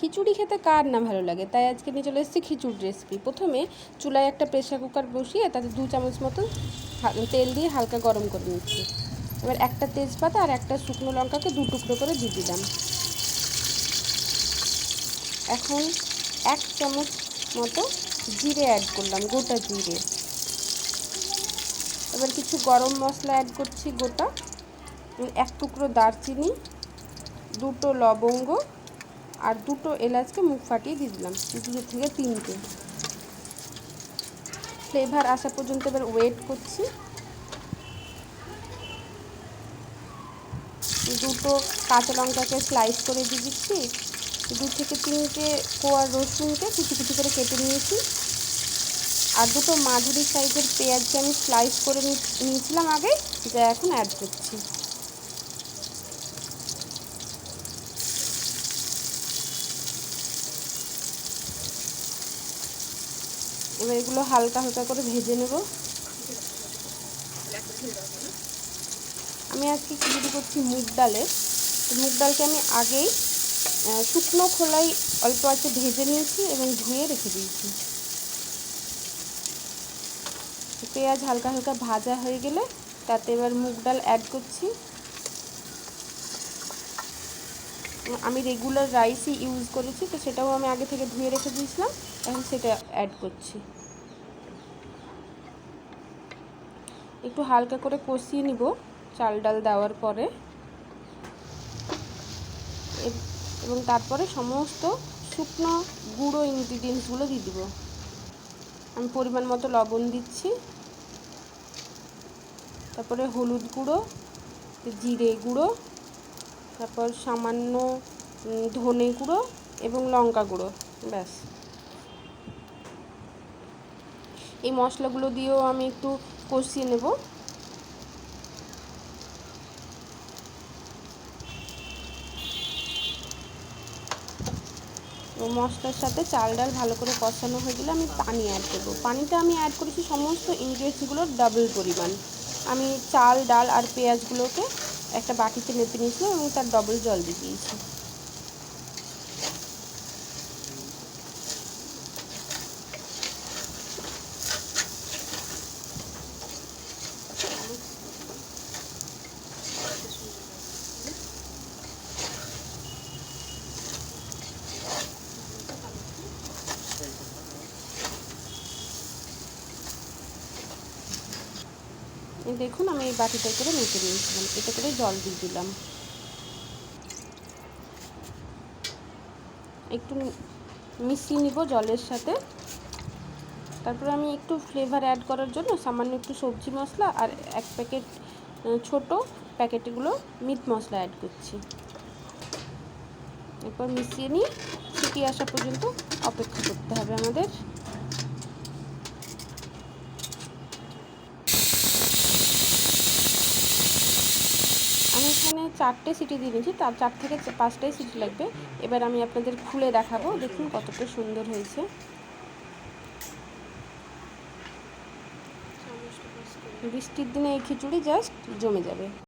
খিচুড়ি খেতে কার না ভালো লাগে? তাই আজকে নিয়ে চলে এসেছি খিচুড়ি রেসিপি প্রথমে চুলায় একটা প্রেশার কুকার বসিয়ে তাতে দু চামচ মতো তেল দিয়ে হালকা গরম করে নিচ্ছি। এবার একটা তেজপাতা আর একটা শুকনো লঙ্কাকে দু টুকরো করে দিয়ে দিলাম। এখন এক চামচ মতো জিরে অ্যাড করলাম, গোটা জিরে। এবার কিছু গরম মশলা অ্যাড করছি গোটা। এক টুকরো দারচিনি, দুটো লবঙ্গ আর দুটো এলাচকে মুখ ফাটিয়ে দিয়ে দিলাম। দুটো থেকে তিনটে। ফ্লেভার আসা পর্যন্ত এবার ওয়েট করছি। দুটো কাঁচা লঙ্কাকে স্লাইস করে দিয়ে দিচ্ছি। দু থেকে তিনটে কোয়া রসুনকে কুচি কুচি করে কেটে নিয়েছি। আর দুটো মাঝুরি সাইজের পেঁয়াজকে আমি স্লাইস করে নিয়েছিলাম আগে যা এখন অ্যাড করছি। এবার এগুলো হালকা হালকা করে ভেজে নেব। আমি আজকে খিচুড়ি করছি? মুগ ডালের। মুগ ডালকে আমি আগেই শুকনো খোলাই অল্প আছে ভেজে নিয়েছি এবং ধুয়ে রেখে দিয়েছি। পেঁয়াজ হালকা হালকা ভাজা হয়ে গেলে তাতে এবার মুগ ডাল অ্যাড করছি। আমি রেগুলার রাইসই ইউজ করেছি, তো সেটাও আমি আগে থেকে ধুয়ে রেখে দিয়েছিলাম, এখন সেটা অ্যাড করছি। একটু হালকা করে কষিয়ে নিব, চাল ডাল দেওয়ার পরে। এবং তারপরে সমস্ত শুকনো গুঁড়ো ইনগ্রিডিয়েন্টসগুলো দিয়ে দিব। আমি পরিমাণ মতো লবণ দিচ্ছি। তারপরে হলুদ গুঁড়ো, জিরে গুঁড়ো তারপর সামান্য ধনে গুঁড়ো এবং লঙ্কা গুঁড়ো, ব্যাস। এই মশলাগুলো দিয়েও আমি একটু কষিয়ে নেব। মশলার সাথে চাল ডাল ভালো করে কষানো হয়ে গেলে আমি পানি অ্যাড করব। পানিটা আমি অ্যাড করেছি সমস্ত ইনগ্রিডিয়েন্টসগুলোর ডাবল পরিমাণ। আমি চাল, ডাল আর পেঁয়াজগুলোকে একটা বাটিতে মেপে নিয়েছিলাম এবং তার ডবল জল দিয়ে দিয়েছি। এই দেখুন, আমি এই বাটিটা করে মেপে নিয়েছিলাম। এটা করে জল দিয়ে দিলাম। একটু মিশিয়ে নিব জলের সাথে। তারপরে আমি একটু ফ্লেভার অ্যাড করার জন্য সামান্য একটু সবজি মশলা আর এক প্যাকেট ছোট প্যাকেটগুলো মিট মশলা অ্যাড করছি। এরপর মিশিয়ে নিয়ে সিটি আসা পর্যন্ত অপেক্ষা করতে হবে আমাদের আমি এখানে চারটে সিটি দিয়ে নিয়েছি, তার চার থেকে পাঁচটাই সিটি লাগবে। এবার আমি আপনাদের খুলে দেখাবো, দেখুন কতটা সুন্দর হয়েছে। বৃষ্টির দিনে এই খিচুড়ি জাস্ট জমে যাবে।